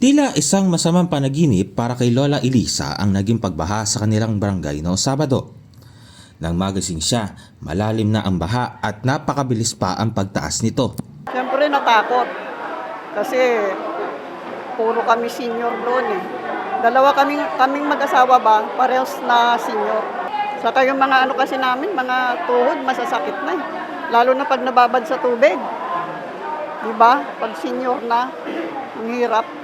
Tila isang masamang panaginip para kay Lola Elisa ang naging pagbaha sa kanilang barangay noong Sabado. Nang magising siya, malalim na ang baha at napakabilis pa ang pagtaas nito. Siyempre natakot. Kasi puro kami senior doon eh. Dalawa kaming, kaming mag-asawa ba, parehas na senior. Saka yung mga ano kasi namin, mga tuhod, masasakit na eh. Lalo na pag nababad sa tubig. Di ba? Pag senior na, ang hirap.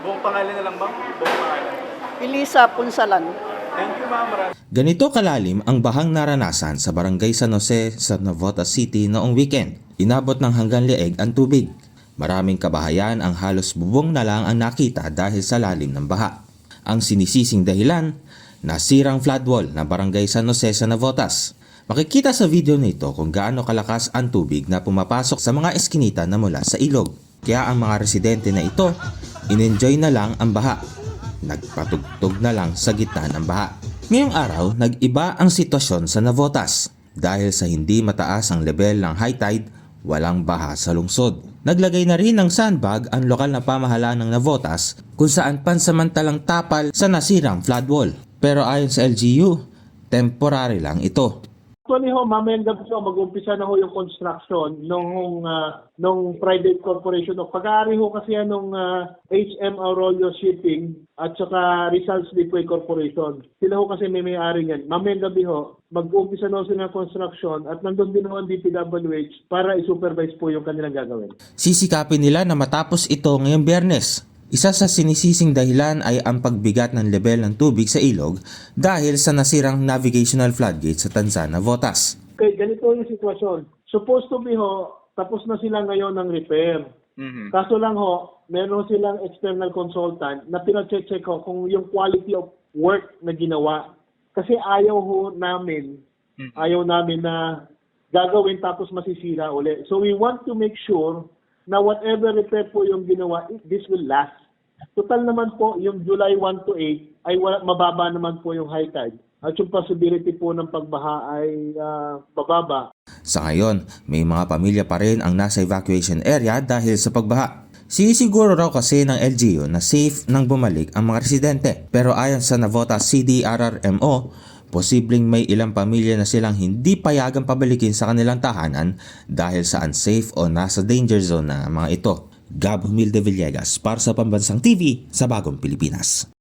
Buong pangalan na lang ba? Buong pangalan. Elisa Punsalan. Thank you, ma'am. Ganito kalalim ang bahang naranasan sa barangay San Jose sa Navotas City noong weekend. Inabot ng hanggang leeg ang tubig. Maraming kabahayan ang halos bubong na lang ang nakita dahil sa lalim ng baha. Ang sinisising dahilan, nasirang flood wall na barangay San Jose sa Navotas. Makikita sa video nito kung gaano kalakas ang tubig na pumapasok sa mga eskinita na mula sa ilog. Kaya ang mga residente na ito, in-enjoy na lang ang baha. Nagpatugtog na lang sa gitna ng baha. Ngayong araw, nag-iba ang sitwasyon sa Navotas. Dahil sa hindi mataas ang level ng high tide, walang baha sa lungsod. Naglagay na rin ng sandbag ang lokal na pamahalaan ng Navotas kung saan pansamantalang tapal sa nasirang flood wall. Pero ayon sa LGU, temporary lang ito. Actually ho, mamayang gabi ho, mag-umpisa na ho yung construction nung, ah, nung private corporation. O pag-aari ho kasi yan nung ah, HM Arroyo Shipping at saka Rizal Slipway Corporation. Sila ho kasi may may-ari yan. Mamayang gabi ho, mag-umpisa na sila ng construction at nandun din ang DPWH para i-supervise po yung kanilang gagawin. Sisikapin nila na matapos ito ngayong biyernes. Isa sa sinisising dahilan ay ang pagbigat ng level ng tubig sa ilog dahil sa nasirang navigational floodgate sa Tanzana Votas. Okay, ganito yung sitwasyon. Supposed to be ho, tapos na sila ngayon ng repair. Mhm. Kaso lang ho, meron silang external consultant na pinacheck ko kung yung quality of work na ginawa. Kasi ayaw ho namin, Mhm. ayaw namin na gagawin tapos masisira uli. So we want to make sure na whatever repair po yung ginawa, this will last. Total naman po, yung July 1 to 8 ay wala, mababa naman po yung high tide. At yung possibility po ng pagbaha ay ah, bababa. Sa ngayon, may mga pamilya pa rin ang nasa evacuation area dahil sa pagbaha. Sinisiguro raw kasi ng LGU na safe nang bumalik ang mga residente. Pero ayon sa Navota CDRRMO, posibleng may ilang pamilya na silang hindi payagang pabalikin sa kanilang tahanan dahil sa unsafe o nasa danger zone na mga ito. Gab Humilde Villegas para sa Pambansang TV sa Bagong Pilipinas.